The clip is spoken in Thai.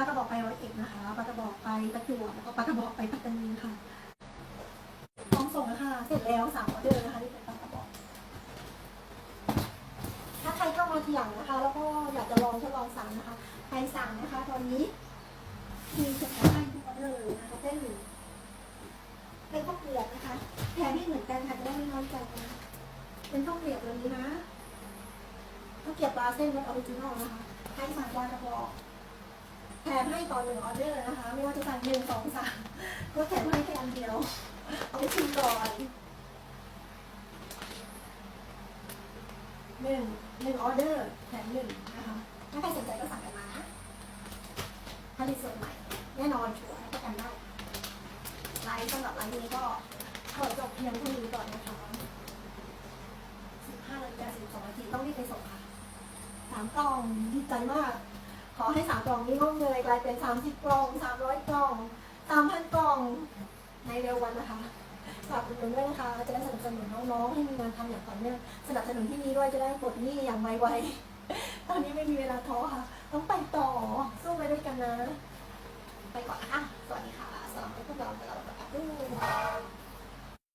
ลากระบอกไปร้อยเอ็ดนะคะปลากระบอกไปประจวบแล้วก็ปลากระบอกไปปัตตานีค่ะพร้อมส่งแล้วค่ะเสร็จแล้วสามออเดอร์นะคะที่เป็นปลากระบอก ถ้าใครเข้ามาทีหลังนะคะ แล้วก็อยากจะลองทดลองสั่งนะคะใครสั่งนะคะ ตอนนี้มีจะขอให้ทุกออเดอร์เลยนะคะเป็นเป็นข้าวเกลียบนะคะแถมที่เหมือนกันค่ะจะได้ไม่น้อยใจนะเป็นข้าวเกลียบแบบนี้นะข้าวเกลียบปลาเส้นรสออริจินอลนะคะให้สั่งปลากระบอก แถมให้ต่อหนึ่งออเดอร์นะคะ ไม่ว่าจะสั่งหนึ่งสองสามก็แถมให้แค่อันเดียว เอาไปชิมก่อนหนึ่งหนึ่งออเดอร์แถมหนึ่งนะคะถ้าใครสนใจก็สั่งกันมานะผลิตสดใหม่ แน่นอนชัวร์ประกันได้ไลฟ์สำหรับไลฟ์นี้ก็ขอจบเพียงเท่านี้ก่อนนะคะ15นาฬิกา12นาทีต้องรีบไปส่งค่ะสามกล่องดีใจมาก อให้สามกล่องนี้งอกเงยกลายเป็น30กล่อง300กล่อง3,000กล่องในเร็ววันนะคะฝากอุดหนุนด้วยนะคะจะได้สนับสนุนน้องๆให้มีงานทำอย่างต่อเนื่องสนับสนุนที่นี่ด้วยจะได้ปลดหนี้อย่างไวๆตอนนี้ไม่มีเวลาท้อค่ะ ต้องไปต่อสู้ไปด้วยกันนะ ไปก่อนนะคะสวัสดีค่ะสำหรับพวกเราเราประกาศด้วย